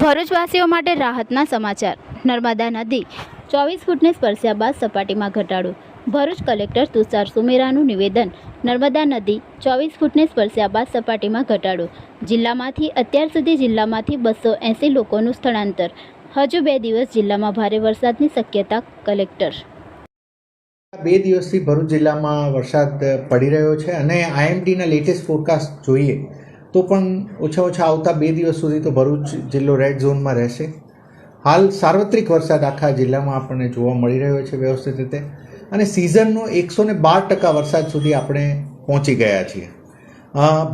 ભરૂચવાસીઓ માટે રાહતના સમાચાર. નર્મદા નદી ચોવીસ ફૂટને સ્પર્શ્યા બાદ સપાટીમાં ઘટાડો. ભરૂચ કલેક્ટર તુષાર સુમેરાનું નિવેદન. નર્મદા નદી ચોવીસ ફૂટને સ્પર્શ્યા બાદ સપાટીમાં ઘટાડો. જિલ્લામાંથી અત્યાર સુધી જિલ્લામાંથી બસો એંસી લોકોનું સ્થળાંતર. હજુ બે દિવસ જિલ્લામાં ભારે વરસાદની શક્યતા કલેક્ટર. બે દિવસથી ભરૂચ જિલ્લામાં વરસાદ પડી રહ્યો છે અને આઈએમડીના લેટેસ્ટ ફોરકાસ્ટ જોઈએ. તો પણ ઓછા ઓછા આવતા બે દિવસ સુધી તો ભરૂચ જિલ્લો રેડ ઝોનમાં રહેશે. હાલ સાર્વત્રિક વરસાદ આખા જિલ્લામાં આપણને જોવા મળી રહ્યો છે વ્યવસ્થિત રીતે. અને સિઝનનો એકસો ને બાર ટકા વરસાદ સુધી આપણે પહોંચી ગયા છીએ.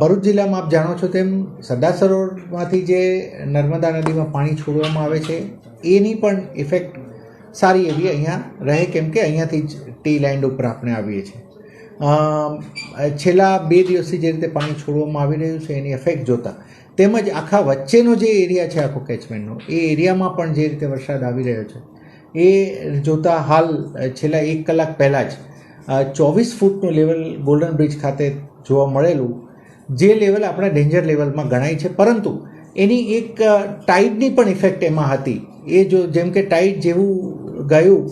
ભરૂચ જિલ્લામાં આપ જાણો છો તેમ સરદાર સરોવરમાંથી જે નર્મદા નદીમાં પાણી છોડવામાં આવે છે, એની પણ ઇફેક્ટ સારી એવી અહીંયા રહે, કેમ કે અહીંયાથી જ ટી લેન્ડ ઉપર આપણે આવીએ છીએ. છેલ્લા બે દિવસથી જે રીતે પાણી છોડવામાં આવી રહ્યું છે, એની ઇફેક્ટ જોતા. તેમજ આખા વચ્ચેનો જે એરિયા છે, આખો કેચમેન્ટનો એ એરિયામાં પણ જે રીતે વરસાદ આવી રહ્યો છે, એ જોતા હાલ છેલ્લા એક કલાક પહેલાં જ ચોવીસ ફૂટનું લેવલ ગોલ્ડન બ્રિજ ખાતે જોવા મળેલું, જે લેવલ આપણા ડેન્જર લેવલમાં ગણાય છે. પરંતુ એની એક ટાઈડની પણ ઇફેક્ટ એમાં હતી. એ જો જેમ કે ટાઈડ જેવું ગયું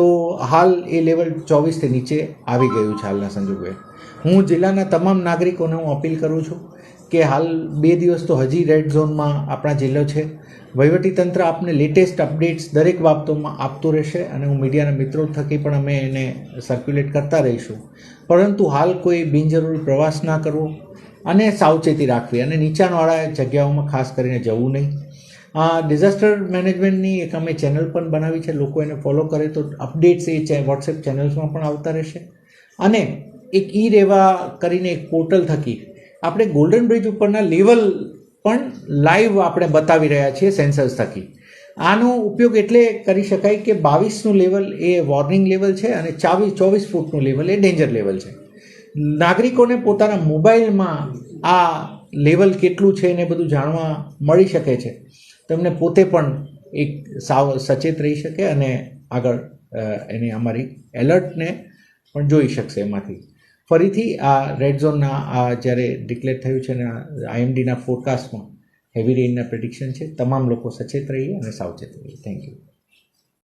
તો હાલ એ લેવલ ચોવીસથી નીચે આવી ગયું છે હાલના સંજોગોએ. હું જિલ્લાના તમામ નાગરિકોને હું અપીલ કરું છું કે હાલ બે દિવસ તો હજી રેડ ઝોનમાં આપણા જિલ્લો છે. વહીવટીતંત્ર આપને લેટેસ્ટ અપડેટ્સ દરેક બાબતોમાં આપતું રહેશે અને હું મીડિયાના મિત્રો થકી પણ અમે એને સર્ક્યુલેટ કરતા રહીશું. પરંતુ હાલ કોઈ બિનજરૂરી પ્રવાસ ના કરવો અને સાવચેતી રાખવી અને નીચાણવાળા જગ્યાઓમાં ખાસ કરીને જવું નહીં. આ ડિઝાસ્ટર મેનેજમેન્ટની એક અમે ચેનલ પણ બનાવી છે, લોકો એને ફોલો કરે તો અપડેટ્સ એ વોટ્સએપ ચેનલ્સમાં પણ આવતા રહેશે. અને એક ઈ રેવા કરીને એક પોર્ટલ થકી આપણે ગોલ્ડન બ્રિજ ઉપરના લેવલ પણ લાઈવ આપણે બતાવી રહ્યા છીએ સેન્સર્સ થકી. આનો ઉપયોગ એટલે કરી શકાય કે બાવીસનું લેવલ એ વોર્નિંગ લેવલ છે અને ચાવીસ, ચોવીસ ફૂટનું લેવલ એ ડેન્જર લેવલ છે. નાગરિકોને પોતાના મોબાઈલમાં આ લેવલ કેટલું છે એને બધું જાણવા મળી શકે છે. તમને પોતે પણ એક સાવ સચેત રહી શકે અને આગળ એની અમારી એલર્ટને પણ જોઈ શકશે એમાંથી. ફરીથી આ રેડ ઝોનના આ જ્યારે ડિક્લેર થયું છે ને આઈએમડીના ફોરકાસ્ટમાં હેવી રેઇનના પ્રેડિક્શન છે, તમામ લોકો સચેત રહીએ અને સાવચેત રહીએ. Thank you